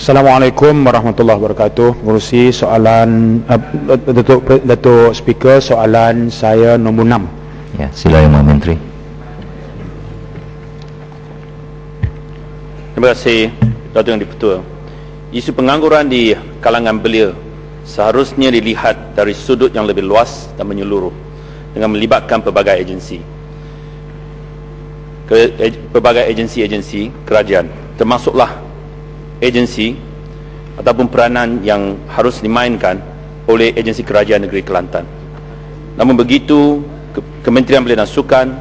Assalamualaikum warahmatullahi wabarakatuh. Mengurusi soalan uh, Datuk Datuk Speaker soalan saya nombor 6. Ya, sila Yang Menteri. Terima kasih Datuk Yang Dipertua. Isu pengangguran di kalangan belia seharusnya dilihat dari sudut yang lebih luas dan menyeluruh dengan melibatkan pelbagai agensi. Ke, pelbagai agensi-agensi kerajaan termasuklah agensi ataupun peranan yang harus dimainkan oleh agensi kerajaan negeri Kelantan. Namun begitu, Kementerian Belia dan Sukan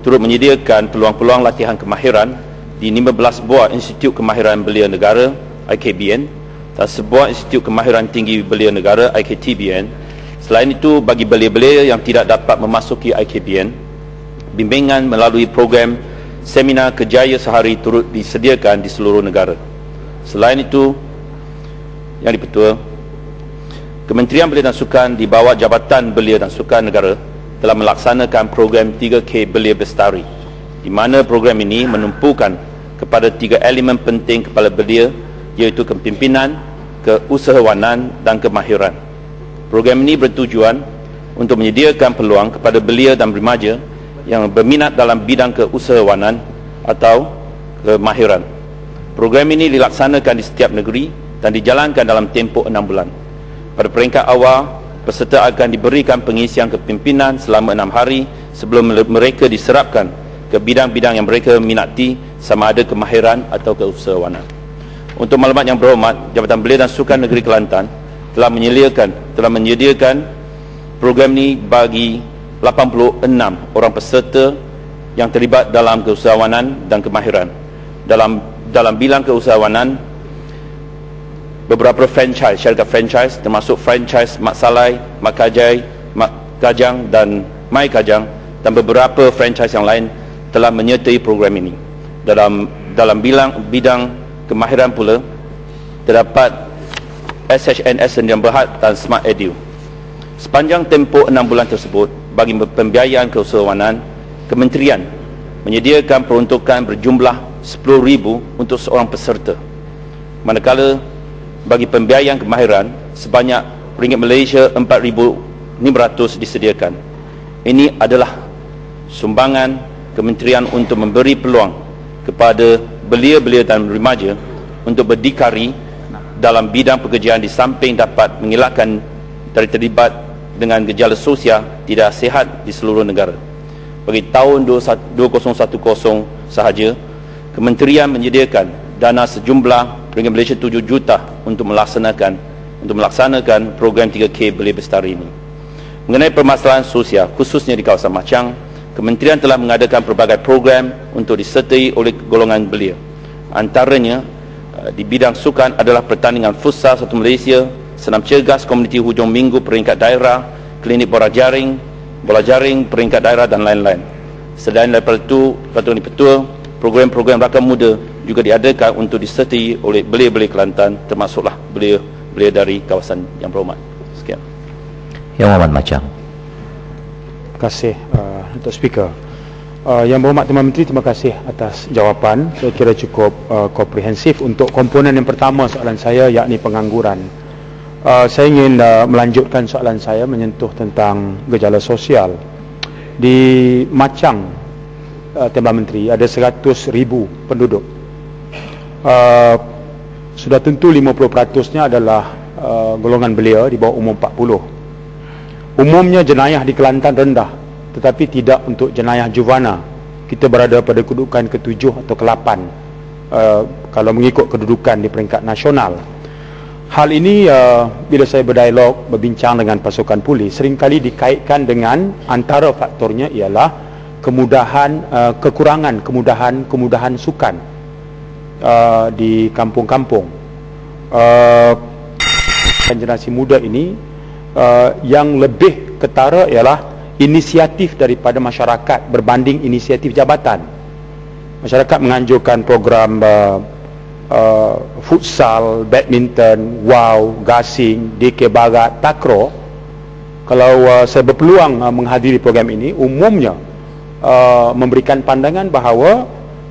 turut menyediakan peluang-peluang latihan kemahiran di 15 buah Institut Kemahiran Belia Negara IKBN dan sebuah Institut Kemahiran Tinggi Belia Negara IKTBN. Selain itu, bagi belia-belia yang tidak dapat memasuki IKBN, bimbingan melalui program seminar kejaya sehari turut disediakan di seluruh negara. Selain itu, yang dipertua, Kementerian Belia dan Sukan di bawah Jabatan Belia dan Sukan Negara telah melaksanakan program 3K Belia Bestari di mana program ini menumpukan kepada tiga elemen penting kepala belia iaitu kepimpinan, keusahawanan dan kemahiran. Program ini bertujuan untuk menyediakan peluang kepada belia dan remaja yang berminat dalam bidang keusahawanan atau kemahiran Program ini dilaksanakan di setiap negeri dan dijalankan dalam tempoh enam bulan. Pada peringkat awal, peserta akan diberikan pengisian kepimpinan selama enam hari sebelum mereka diserapkan ke bidang-bidang yang mereka minati sama ada kemahiran atau keusahawanan. Untuk maklumat yang berhormat, Jabatan Belia dan Sukan Negeri Kelantan telah menyediakan telah menyediakan program ini bagi 86 orang peserta yang terlibat dalam keusahawanan dan kemahiran. Dalam dalam bilang keusahawanan beberapa franchise, syarikat franchise termasuk franchise Mak Salai, Mak Kajai, Mak Kajang dan Mai Kajang dan beberapa franchise yang lain telah menyertai program ini. Dalam dalam bilang bidang kemahiran pula terdapat SHNS yang Berhad dan Smart Edu. Sepanjang tempoh enam bulan tersebut bagi pembiayaan keusahawanan, kementerian menyediakan peruntukan berjumlah RM10,000 untuk seorang peserta. Manakala bagi pembiayaan kemahiran sebanyak ringgit Malaysia RM4,500 disediakan. Ini adalah sumbangan kementerian untuk memberi peluang kepada belia-belia dan remaja untuk berdikari dalam bidang pekerjaan di samping dapat mengelakkan dari terlibat dengan gejala sosial tidak sihat di seluruh negara. Bagi tahun 2010 sahaja, kementerian menyediakan dana sejumlah ringgit Malaysia 7 juta untuk melaksanakan untuk melaksanakan program 3K Belia Bestari ini. Mengenai permasalahan sosial khususnya di kawasan Macang, kementerian telah mengadakan pelbagai program untuk disertai oleh golongan belia. Antaranya uh, di bidang sukan adalah pertandingan futsal satu Malaysia, senam cergas komuniti hujung minggu peringkat daerah, klinik bola jaring, bola jaring peringkat daerah dan lain-lain. Selain daripada itu, Pertuan Petua program-program rakan muda juga diadakan untuk disertai oleh belia-belia Kelantan termasuklah belia-belia dari kawasan yang berhormat. Sekian. Yang Muhammad Macam. Terima kasih uh, untuk speaker. Uh, yang berhormat Tuan Menteri, terima kasih atas jawapan. Saya kira cukup uh, komprehensif untuk komponen yang pertama soalan saya yakni pengangguran. Uh, saya ingin uh, melanjutkan soalan saya menyentuh tentang gejala sosial. Di Macang, uh, Timbalan Menteri ada 100 ribu penduduk. Uh, sudah tentu 50% nya adalah uh, golongan belia di bawah umur 40 umumnya jenayah di Kelantan rendah tetapi tidak untuk jenayah juvana. Kita berada pada kedudukan ke-7 atau ke-8 uh, kalau mengikut kedudukan di peringkat nasional. Hal ini uh, bila saya berdialog berbincang dengan pasukan polis seringkali dikaitkan dengan antara faktornya ialah kemudahan uh, kekurangan kemudahan kemudahan sukan uh, di kampung-kampung. Uh, generasi muda ini uh, yang lebih ketara ialah inisiatif daripada masyarakat berbanding inisiatif jabatan. Masyarakat menganjurkan program uh, uh, futsal badminton wow gasing DK barat takro. Kalau uh, saya berpeluang uh, menghadiri program ini umumnya uh, memberikan pandangan bahawa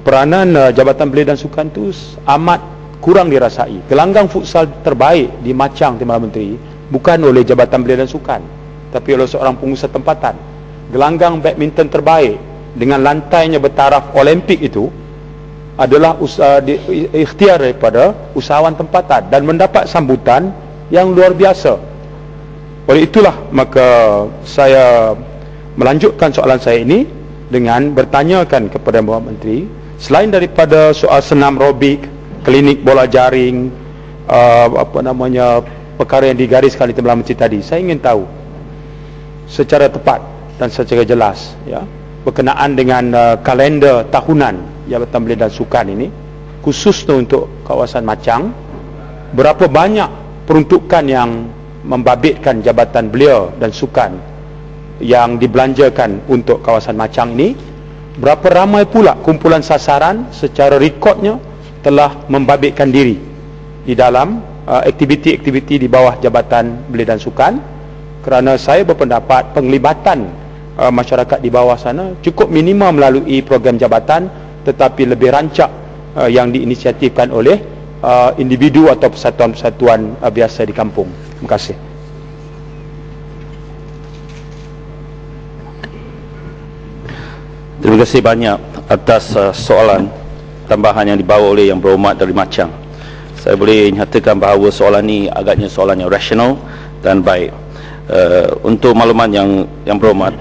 peranan uh, Jabatan Belia dan Sukan itu amat kurang dirasai. Gelanggang futsal terbaik di Macang Timbalan Menteri bukan oleh Jabatan Belia dan Sukan tapi oleh seorang pengusaha tempatan. Gelanggang badminton terbaik dengan lantainya bertaraf Olimpik itu adalah usaha di, ikhtiar daripada usahawan tempatan dan mendapat sambutan yang luar biasa. Oleh itulah maka saya melanjutkan soalan saya ini dengan bertanyakan kepada Bapak Menteri selain daripada soal senam robik, klinik bola jaring, uh, apa namanya perkara yang digariskan di Timbalan Menteri tadi, saya ingin tahu secara tepat dan secara jelas ya berkenaan dengan uh, kalender tahunan Jabatan Belia dan Sukan ini khususnya untuk kawasan Macang berapa banyak peruntukan yang membabitkan Jabatan Belia dan Sukan yang dibelanjakan untuk kawasan Macang ini berapa ramai pula kumpulan sasaran secara rekodnya telah membabitkan diri di dalam uh, aktiviti-aktiviti di bawah Jabatan Belia dan Sukan kerana saya berpendapat penglibatan uh, masyarakat di bawah sana cukup minima melalui program jabatan tetapi lebih rancak uh, yang diinisiatifkan oleh uh, individu atau persatuan-persatuan uh, biasa di kampung. Terima kasih. Terima kasih banyak atas uh, soalan tambahan yang dibawa oleh yang berhormat dari Macang. Saya boleh nyatakan bahawa soalan ini agaknya soalan yang rasional dan baik. Uh, untuk makluman yang yang berhormat,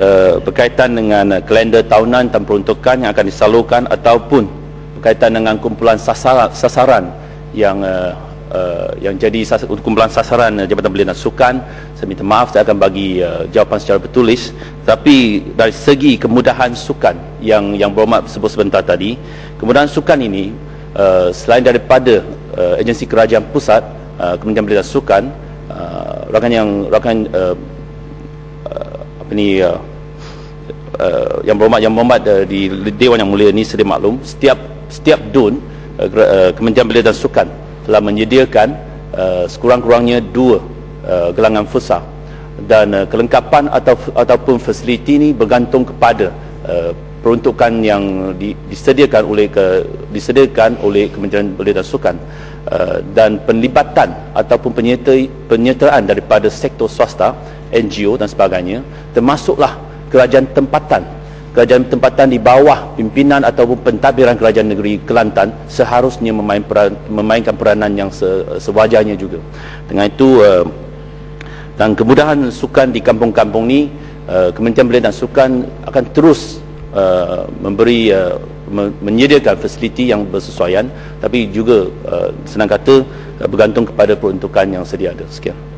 uh, berkaitan dengan uh, kalender tahunan dan peruntukan yang akan disalurkan ataupun berkaitan dengan kumpulan sasaran, sasaran yang uh, uh, yang jadi sas kumpulan sasaran uh, Jabatan Belia dan Sukan saya minta maaf saya akan bagi uh, jawapan secara bertulis tapi dari segi kemudahan sukan yang yang berhormat sebut sebentar tadi kemudahan sukan ini uh, selain daripada uh, agensi kerajaan pusat uh, Kementerian Belia Sukan uh, rakan yang rakan uh, uh, apa ni uh, uh, yang berhormat yang berhormat uh, di Dewan Yang Mulia ini sedia maklum setiap setiap DUN uh, uh, Kementerian Belia dan Sukan telah menyediakan uh, sekurang-kurangnya dua uh, gelangan futsal dan uh, kelengkapan atau ataupun fasiliti ini bergantung kepada uh, peruntukan yang di, disediakan oleh ke, disediakan oleh Kementerian Belia dan Sukan uh, dan penlibatan ataupun penyertai, penyertaan daripada sektor swasta NGO dan sebagainya termasuklah kerajaan tempatan. Kerajaan tempatan di bawah pimpinan ataupun pentadbiran kerajaan negeri Kelantan seharusnya memainkan peranan yang se, sewajarnya juga. Dengan itu uh, dan kemudahan sukan di kampung-kampung ni uh, Kementerian Belia dan Sukan akan terus uh, memberi uh, menyediakan fasiliti yang bersesuaian tapi juga uh, senang kata uh, bergantung kepada peruntukan yang sedia ada. Sekian